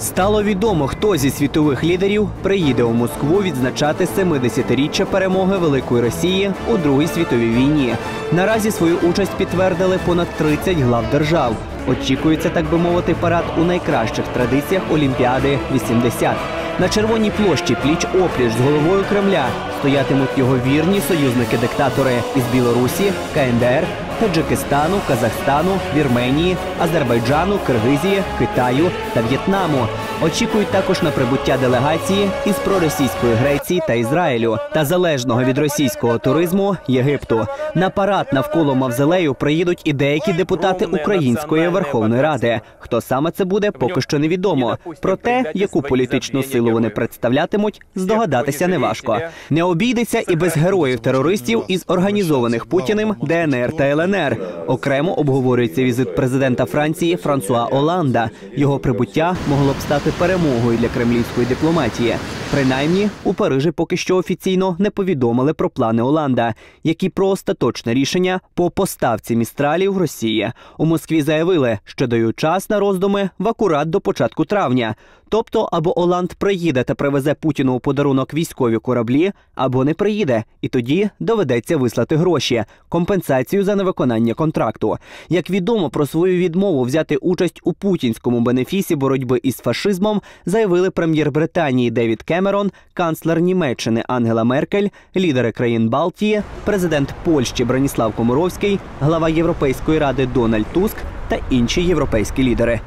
Стало відомо, хто зі світових лідерів приїде у Москву відзначати 70-річчя перемоги Великої Росії у Другій світовій війні. Наразі свою участь підтвердили понад 30 глав держав. Очікується, так би мовити, парад у найкращих традиціях Олімпіади 80. На червоній площі пліч опліч з головою Кремля стоятимуть його вірні союзники-диктатори із Білорусі, КНДР, Таджикистану, Казахстану, Вірменії, Азербайджану, Киргизії, Китаю та В'єтнаму. Очікують також на прибуття делегації із проросійської Греції та Ізраїлю та залежного від російського туризму Єгипту. На парад навколо мавзолею приїдуть і деякі депутати Української Верховної Ради. Хто саме це буде, поки що невідомо. Проте, яку політичну силу вони представлятимуть, здогадатися неважко. Не обійдеться і без героїв-терористів із організованих Путіним ДНР та ЛНР. Окремо обговорюється візит президента Франції Франсуа Оланда. Його прибуття могло б стати перемогою для кремлівської дипломатії. Принаймні, у Парижі поки що офіційно не повідомили про плани Оланда, які про остаточне рішення по поставці містралів в Росії. У Москві заявили, що дають час на роздуми в акурат до початку травня. Тобто, або Оланд приїде та привезе Путіну у подарунок військові кораблі, або не приїде, і тоді доведеться вислати гроші, компенсацію за невиконання контракту. Як відомо про свою відмову взяти участь у путінському бенефісі боротьби із фашизмом, заявили прем'єр Британії Девід Кемерон, канцлер Німеччини Ангела Меркель, лідери країн Балтії, президент Польщі Браніслав Комаровський, глава Європейської ради Дональд Туск та інші європейські лідери.